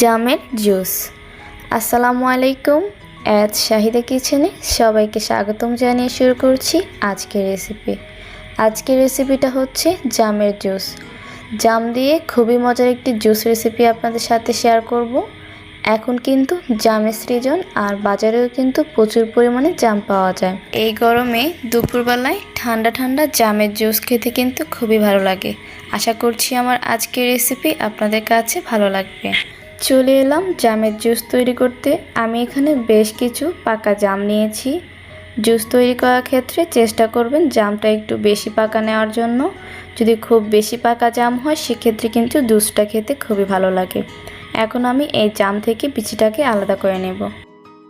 জামের জুস। আসসালামু আলাইকুম এত শাহিদা কিচেনে সবাইকে স্বাগতম জানিয়ে শুরু করছি আজকের রেসিপি। আজকের রেসিপিটা হচ্ছে জামের জুস। জাম দিয়ে খুবই মজার একটি জুস রেসিপি আপনাদের সাথে শেয়ার করব। এখন কিন্তু জামের সৃজন আর বাজারেও কিন্তু প্রচুর পরিমাণে জাম পাওয়া যায়। এই গরমে দুপুরবেলায় ঠান্ডা ঠান্ডা জামের জুস খেতে কিন্তু খুবই ভালো লাগে। আশা করছি আমার আজকের রেসিপি আপনাদের কাছে ভালো লাগবে। চলে এলাম জামের জুস তৈরি করতে। আমি এখানে বেশ কিছু পাকা জাম নিয়েছি। জুস তৈরি করার ক্ষেত্রে চেষ্টা করবেন জামটা একটু বেশি পাকা নেওয়ার জন্য। যদি খুব বেশি পাকা জাম হয়, সেক্ষেত্রে কিন্তু জুসটা খেতে খুবই ভালো লাগে। এখন আমি এই জাম থেকে বিচিটাকে আলাদা করে নেব।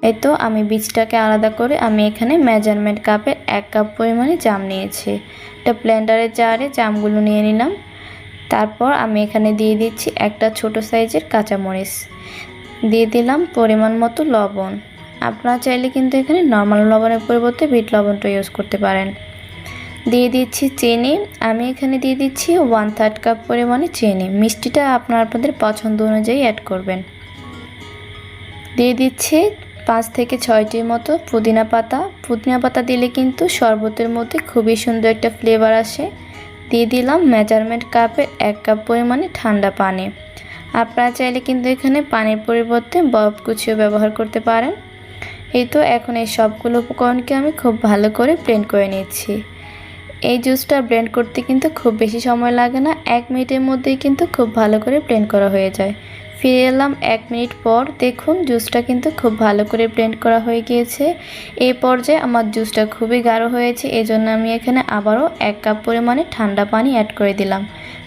এই তো আমি বীজটাকে আলাদা করে আমি এখানে মেজারমেন্ট কাপের এক কাপ পরিমাণে জাম নিয়েছি। একটা ব্লেন্ডারের জারে জামগুলো নিয়ে নিলাম। তারপর আমি এখানে দিয়ে দিচ্ছি একটা ছোট সাইজের কাঁচামরিচ। দিয়ে দিলাম পরিমাণ মতো লবণ। আপনারা চাইলে কিন্তু এখানে নর্মাল লবণের পরিবর্তে বিট লবণটা ইউজ করতে পারেন। দিয়ে দিচ্ছি চিনি। আমি এখানে দিয়ে দিচ্ছি ওয়ান থার্ড কাপ পরিমাণে চিনি। মিষ্টিটা আপনার আপনাদের পছন্দ অনুযায়ী অ্যাড করবেন। দিয়ে দিচ্ছি পাঁচ থেকে ছয়টির মতো পুদিনা পাতা। পুদিনা পাতা দিলে কিন্তু শরবতের মধ্যে খুবই সুন্দর একটা ফ্লেভার আসে। দিয়ে দিলাম মেজারমেন্ট কাপে এক কাপ পরিমাণে ঠান্ডা পানি। আপনারা চাইলে কিন্তু এখানে পানির পরিবর্তে বরফ কুচিও ব্যবহার করতে পারেন। এই তো এখন এই সবগুলো উপকরণকে আমি খুব ভালো করে ব্লেন্ড করে নিচ্ছি। এই জুসটা ব্লেন্ড করতে কিন্তু খুব বেশি সময় লাগে না, এক মিনিটের মধ্যেই কিন্তু খুব ভালো করে ব্লেন্ড করা হয়ে যায়। ফিরে এলাম এক মিনিট পর। দেখুন, জুসটা কিন্তু খুব ভালো করে ব্লেন্ড করা হয়ে গিয়েছে। এই পর্যায়ে আমার জুসটা খুবই গাঢ় হয়েছে এই জন্য আমি এখানে আবারও এক কাপ পরিমাণে ঠান্ডা পানি অ্যাড করে দিলাম।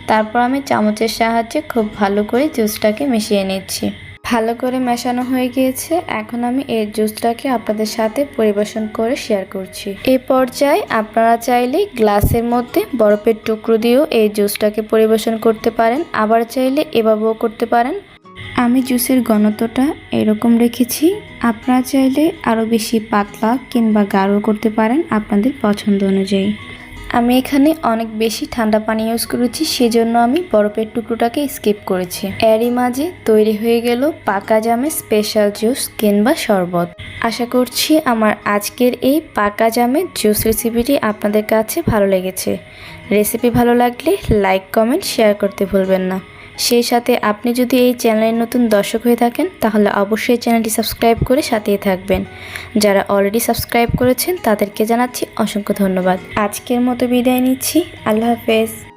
তারপর আমি চামচের সাহায্যে খুব ভালো করে জুসটাকে মিশিয়ে নিচ্ছি। ভালো করে মেশানো হয়ে গিয়েছে। এখন আমি এই জুসটাকে আপনাদের সাথে পরিবেশন করে শেয়ার করছি। এই পর্যায়ে আপনারা চাইলে গ্লাসের মধ্যে বরফের টুকরো দিয়েও এই জুসটাকে পরিবেশন করতে পারেন। আবার চাইলে এভাবেও করতে পারেন। আমি জুসের ঘনত্বটা এরকম রেখেছি। আপনারা চাইলে আরও বেশি পাতলা কিংবা গাঢ় করতে পারেন আপনাদের পছন্দ অনুযায়ী। আমি এখানে অনেক বেশি ঠান্ডা পানি ইউজ করেছি, সেজন্য আমি বরফের টুকরোটাকে স্কিপ করেছি। এরই মাঝে তৈরি হয়ে গেল পাকা জামের স্পেশাল জুস কিংবা শরবত। আশা করছি আমার আজকের এই পাকা জামের জুস রেসিপিটি আপনাদের কাছে ভালো লেগেছে। রেসিপি ভালো লাগলে লাইক কমেন্ট শেয়ার করতে ভুলবেন না। সেই সাথে আপনি যদি এই চ্যানেলের নতুন দর্শক হয়ে থাকেন, তাহলে অবশ্যই চ্যানেলটি সাবস্ক্রাইব করে সাথেই থাকবেন। যারা অলরেডি সাবস্ক্রাইব করেছেন, তাদেরকে জানাচ্ছি অসংখ্য ধন্যবাদ। আজকের মতো বিদায় নিচ্ছি। আল্লাহ হাফেজ।